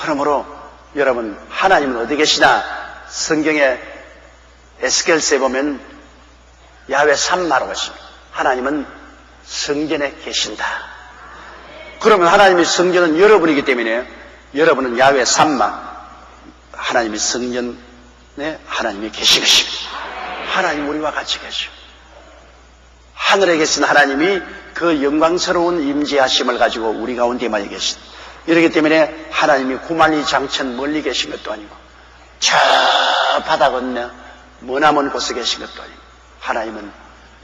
그러므로 여러분 하나님은 어디 계시나 성경에 에스겔서에 보면 야외 산마라고 했습니다. 하나님은 성전에 계신다. 그러면 하나님의 성전은 여러분이기 때문에 여러분은 야외 산마 하나님의 성전에 하나님이 계신 것입니다. 하나님 우리와 같이 계시오. 하늘에 계신 하나님이 그 영광스러운 임재하심을 가지고 우리 가운데만 계신. 이렇기 때문에 하나님이 구만리 장천 멀리 계신 것도 아니고 저 바다 건너 머나먼 곳에 계신 것도 아니고 하나님은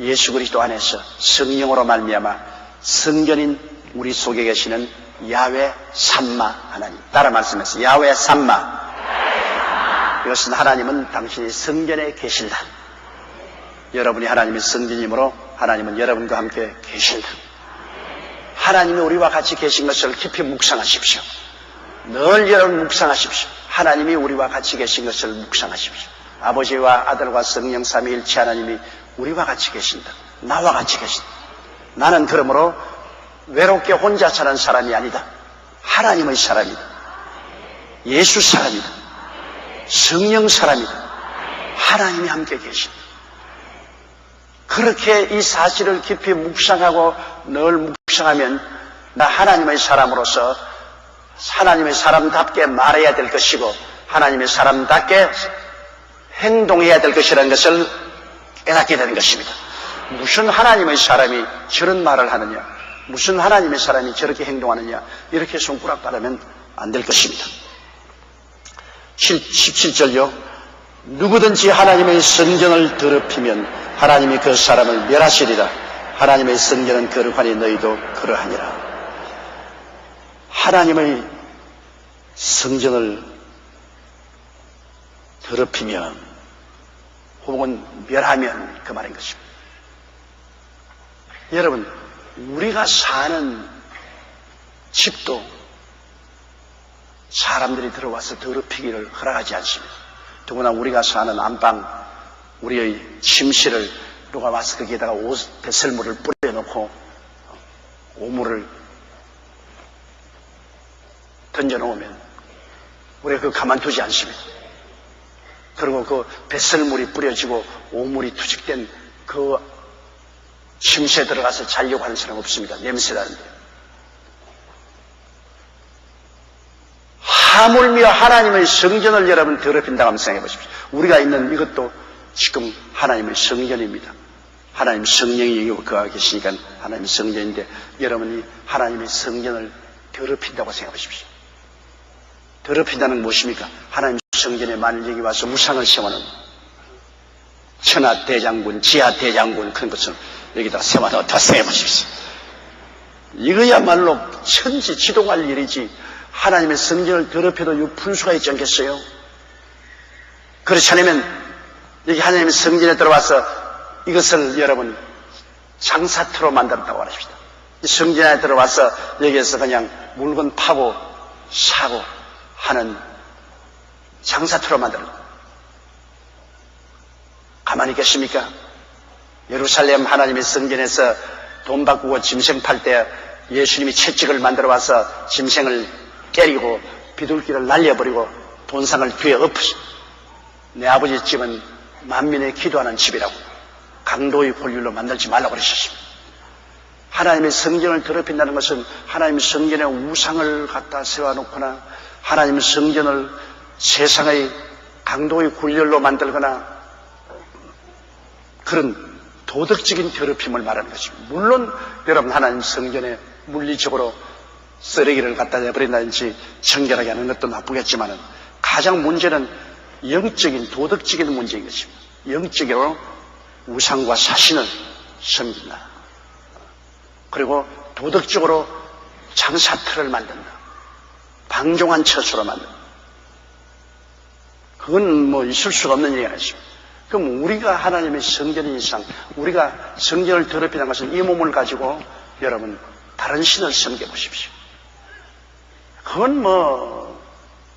예수 그리스도 안에서 성령으로 말미암아 성전인 우리 속에 계시는 야외 삼마 하나님 따라 말씀했어요. 야외 삼마 이것은 하나님은 당신이 성전에 계신다. 여러분이 하나님의 성전이므로 하나님은 여러분과 함께 계신다. 하나님이 우리와 같이 계신 것을 깊이 묵상하십시오. 늘 여러분 묵상하십시오. 하나님이 우리와 같이 계신 것을 묵상하십시오. 아버지와 아들과 성령 삼위일체 하나님이 우리와 같이 계신다. 나와 같이 계신다. 나는 그러므로 외롭게 혼자 사는 사람이 아니다. 하나님의 사람이다. 예수 사람이다. 성령 사람이다. 하나님이 함께 계신다. 그렇게 이 사실을 깊이 묵상하고 늘 묵상하 면 나 하나님의 사람으로서 하나님의 사람답게 말해야 될 것이고 하나님의 사람답게 행동해야 될 것이라는 것을 깨닫게 되는 것입니다. 무슨 하나님의 사람이 저런 말을 하느냐? 무슨 하나님의 사람이 저렇게 행동하느냐? 이렇게 손가락 바르면 안 될 것입니다. 17절요. 누구든지 하나님의 성전을 더럽히면 하나님이 그 사람을 멸하시리라. 하나님의 성전은 거룩하니 너희도 그러하니라. 하나님의 성전을 더럽히면 혹은 멸하면 그 말인 것입니다. 여러분, 우리가 사는 집도 사람들이 들어와서 더럽히기를 허락하지 않습니다. 더구나 우리가 사는 안방, 우리의 침실을 누가 와서 거기에다가 옷, 배설물을 뿌려놓고 오물을 던져놓으면 우리가 그거 가만두지 않습니다. 그리고 그 배설물이 뿌려지고 오물이 투직된 그 침실에 들어가서 자려고 하는 사람 없습니다. 냄새 나는데. 하물며 하나님의 성전을 여러분 더럽힌다고 한번 생각해 보십시오. 우리가 있는 이것도 지금 하나님의 성전입니다. 하나님 성령이 여기 거하 계시니까 하나님의 성전인데 여러분이 하나님의 성전을 더럽힌다고 생각해 보십시오. 더럽힌다는 무엇입니까? 하나님 성전에 만일 여기 와서 우상을 세워놓은 천하 대장군, 지하 대장군 그런 것을 여기다 세워놓다 다 생각해 보십시오. 이거야말로 천지 지동할 일이지 하나님의 성전을 더럽혀도 이 분수가 있지 않겠어요? 그렇지 않으면 여기 하나님의 성전에 들어와서 이것을 여러분 장사터로 만들었다고 하십시다. 성전에 들어와서 여기에서 그냥 물건 파고 사고 하는 장사터로 만들어. 가만히 계십니까? 예루살렘 하나님의 성전에서 돈 바꾸고 짐승 팔 때 예수님이 채찍을 만들어 와서 짐승을 때리고 비둘기를 날려버리고 본상을 뒤에 엎으시. 내 아버지 집은 만민의 기도하는 집이라고 강도의 권율로 만들지 말라고 그러셨습니다. 하나님의 성전을 더럽힌다는 것은 하나님의 성전에 우상을 갖다 세워놓거나 하나님의 성전을 세상의 강도의 굴열로 만들거나 그런 도덕적인 더럽힘을 말하는 것입니다. 물론 여러분 하나님 성전에 물리적으로 쓰레기를 갖다 내버린다든지 청결하게 하는 것도 나쁘겠지만 가장 문제는 영적인 도덕적인 문제인 것입니다. 영적으로 우상과 사신을 섬긴다. 그리고 도덕적으로 장사틀을 만든다. 방종한 처수로 만든다. 그건 뭐 있을 수가 없는 얘기가 있습니다. 그럼 우리가 하나님의 성전인 이상 우리가 성전을 더럽히는 것은 이 몸을 가지고 여러분 다른 신을 섬겨보십시오. 그건 뭐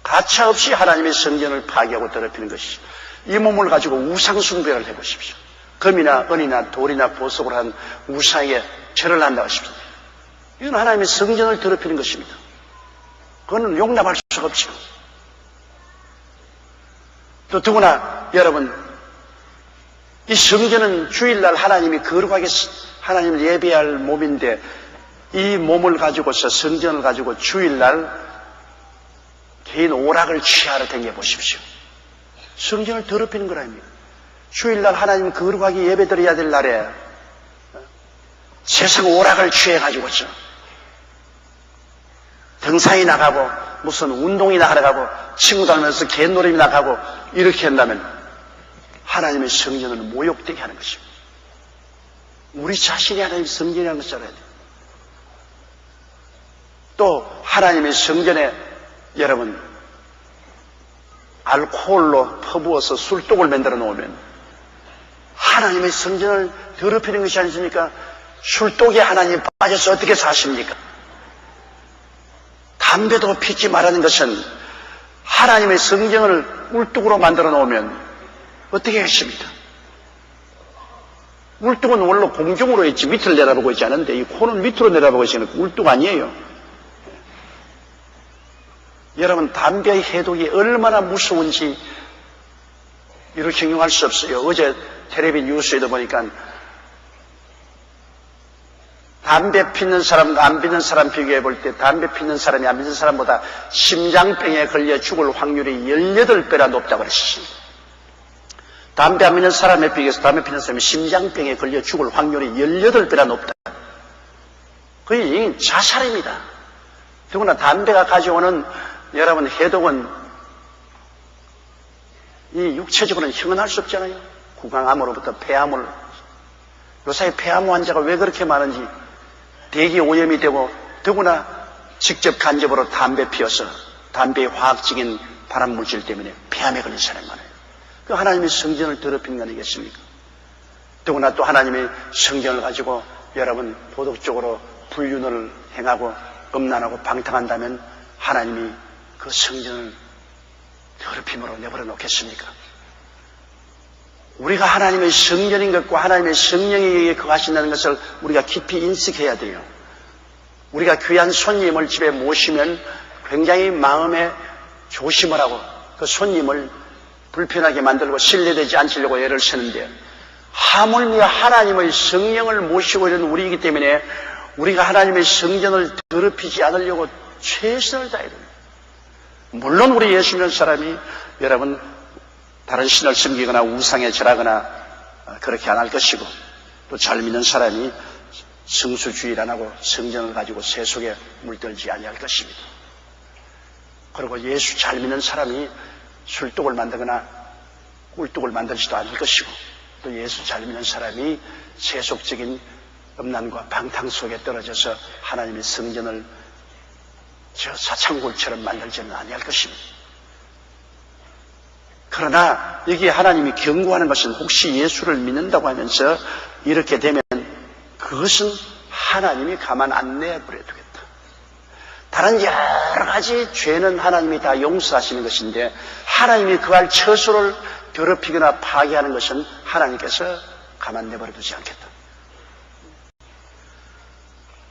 가차 없이 하나님의 성전을 파괴하고 더럽히는 것이죠. 이 몸을 가지고 우상숭배를 해보십시오. 금이나 은이나 돌이나 보석으로 한 우상에게 절을 한다고 하십시오. 이건 하나님의 성전을 더럽히는 것입니다. 그거는 용납할 수가 없죠. 또 더구나 여러분 이 성전은 주일날 하나님이 거룩하게 하나님을 예배할 몸인데 이 몸을 가지고서 성전을 가지고 주일날 개인 오락을 취하러 댕겨 보십시오. 성전을 더럽히는 거라입니다. 주일날 하나님 거룩하게 예배 드려야 될 날에 세상 오락을 취해가지고서 등산이 나가고 무슨 운동이나 하러 가고 친구 다니면서 개놀이나 나가고 이렇게 한다면 하나님의 성전을 모욕되게 하는 것입니다. 우리 자신이 하나님의 성전이라는 것을 알아야 돼요. 또 하나님의 성전에 여러분 알코올로 퍼부어서 술독을 만들어 놓으면 하나님의 성전을 더럽히는 것이 아니십니까? 술독에 하나님 빠져서 어떻게 사십니까? 담배도 피지 말라는 것은 하나님의 성경을 울뚝으로 만들어 놓으면 어떻게 했습니까? 울뚝은 원래 공중으로 있지 밑을 내다보고 있지 않은데 이 코는 밑으로 내다보고 있으니 울뚝 아니에요. 여러분 담배의 해독이 얼마나 무서운지 이렇게形容할 수 없어요. 어제 텔레비 뉴스에도 보니까 담배 피는 사람과 안 피는 사람 비교해 볼 때 담배 피는 사람이 안 피는 사람보다 심장병에 걸려 죽을 확률이 18배나 높다고 그랬습니다. 담배 안 피는 사람에 비교해서 담배 피는 사람이 심장병에 걸려 죽을 확률이 18배나 높다. 거의 자살입니다. 더구나 담배가 가져오는 여러분 해독은 이 육체적으로는 형언할 수 없잖아요. 구강암으로부터 폐암을 요새 폐암 환자가 왜 그렇게 많은지 대기 오염이 되고 더구나 직접 간접으로 담배 피워서 담배의 화학적인 발암 물질 때문에 폐암에 걸린 사람이 많아요. 그 하나님의 성전을 더럽힌 거 아니겠습니까? 더구나 또 하나님의 성전을 가지고 여러분 도덕적으로 불륜을 행하고 음란하고 방탕한다면 하나님이 그 성전을 더럽힘으로 내버려 놓겠습니까? 우리가 하나님의 성전인 것과 하나님의 성령에게 거하신다는 것을 우리가 깊이 인식해야 돼요. 우리가 귀한 손님을 집에 모시면 굉장히 마음에 조심을 하고 그 손님을 불편하게 만들고 신뢰되지 않으려고 애를 쓰는데 하물며 하나님의 성령을 모시고 있는 우리이기 때문에 우리가 하나님의 성전을 더럽히지 않으려고 최선을 다해야 됩니다. 물론 우리 예수 믿는 사람이 여러분 다른 신을 섬기거나 우상에 절하거나 그렇게 안 할 것이고 또 잘 믿는 사람이 성수주의를 안 하고 성전을 가지고 세속에 물들지 아니할 것입니다. 그리고 예수 잘 믿는 사람이 술독을 만들거나 꿀독을 만들지도 않을 것이고 또 예수 잘 믿는 사람이 세속적인 음란과 방탕 속에 떨어져서 하나님의 성전을 저 사창골처럼 만들지는 아니할 것입니다. 그러나 여기에 하나님이 경고하는 것은 혹시 예수를 믿는다고 하면서 이렇게 되면 그것은 하나님이 가만 안 내버려 두겠다. 다른 여러 가지 죄는 하나님이 다 용서하시는 것인데 하나님이 그 할 처소를 더럽히거나 파괴하는 것은 하나님께서 가만 내버려 두지 않겠다.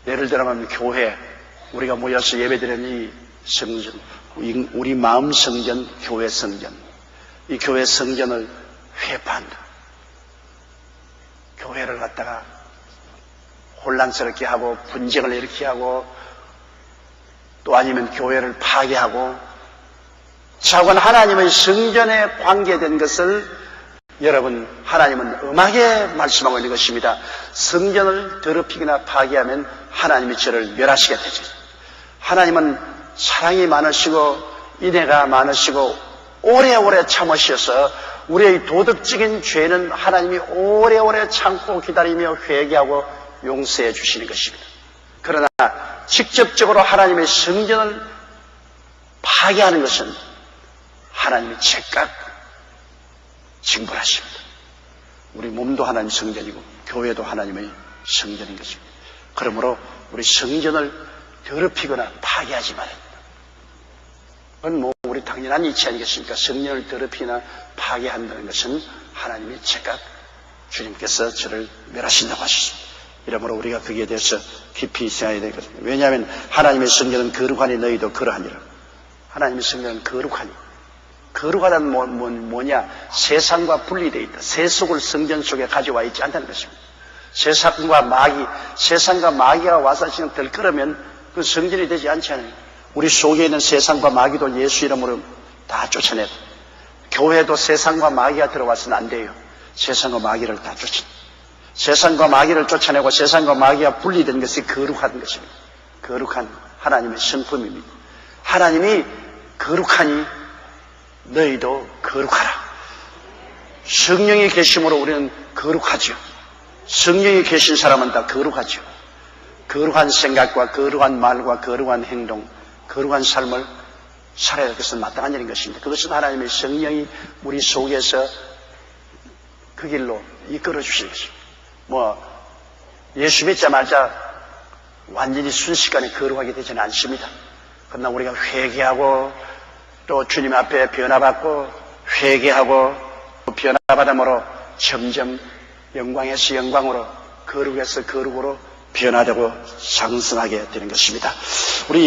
예를 들면 교회 우리가 모여서 예배드리는 이 성전, 우리 마음 성전, 교회 성전, 이 교회 성전을 회파한다. 교회를 갖다가 혼란스럽게 하고 분쟁을 일으키게 하고 또 아니면 교회를 파괴하고 자관 하나님의 성전에 관계된 것을 여러분 하나님은 음하게 말씀하고 있는 것입니다. 성전을 더럽히거나 파괴하면 하나님이 저를 멸하시게 되죠. 하나님은 사랑이 많으시고 인애가 많으시고 오래오래 참으셔서 우리의 도덕적인 죄는 하나님이 오래오래 참고 기다리며 회개하고 용서해 주시는 것입니다. 그러나 직접적으로 하나님의 성전을 파괴하는 것은 하나님이 즉각 징벌하십니다. 우리 몸도 하나님 성전이고 교회도 하나님의 성전인 것입니다. 그러므로 우리 성전을 더럽히거나 파괴하지 말아야 합니다. 우리 당연한 이치 아니겠습니까? 성령을 더럽히나 파괴한다는 것은 하나님이 즉각 주님께서 저를 멸하신다고 하셨습니다. 이러므로 우리가 거기에 대해서 깊이 생각해야 되거든요. 왜냐하면 하나님의 성경은 거룩하니 너희도 그러하니라. 하나님의 성경은 거룩하니. 거룩하다는 뭐, 뭐, 뭐냐? 세상과 분리되어 있다. 세속을 성전 속에 가져와 있지 않다는 것입니다. 세상과 마귀, 세상과 마귀가 와서 지금 들끓으면 그 성전이 되지 않지 않아요. 우리 속에 있는 세상과 마귀도 예수 이름으로 다 쫓아내고 교회도 세상과 마귀가 들어와서는 안 돼요. 세상과 마귀를 다 쫓아. 세상과 마귀를 쫓아내고 세상과 마귀가 분리된 것이 거룩한 것입니다. 거룩한 하나님의 성품입니다. 하나님이 거룩하니 너희도 거룩하라. 성령이 계심으로 우리는 거룩하죠. 성령이 계신 사람은 다 거룩하죠. 거룩한 생각과 거룩한 말과 거룩한 행동, 거룩한 삶을 살아야 할 것은 마땅한 일인 것입니다. 그것은 하나님의 성령이 우리 속에서 그 길로 이끌어 주시는 것입니다. 뭐, 예수 믿자마자 완전히 순식간에 거룩하게 되지는 않습니다. 그러나 우리가 회개하고 또 주님 앞에 변화받고 회개하고 변화받음으로 점점 영광에서 영광으로 거룩에서 거룩으로 변화되고 상승하게 되는 것입니다. 우리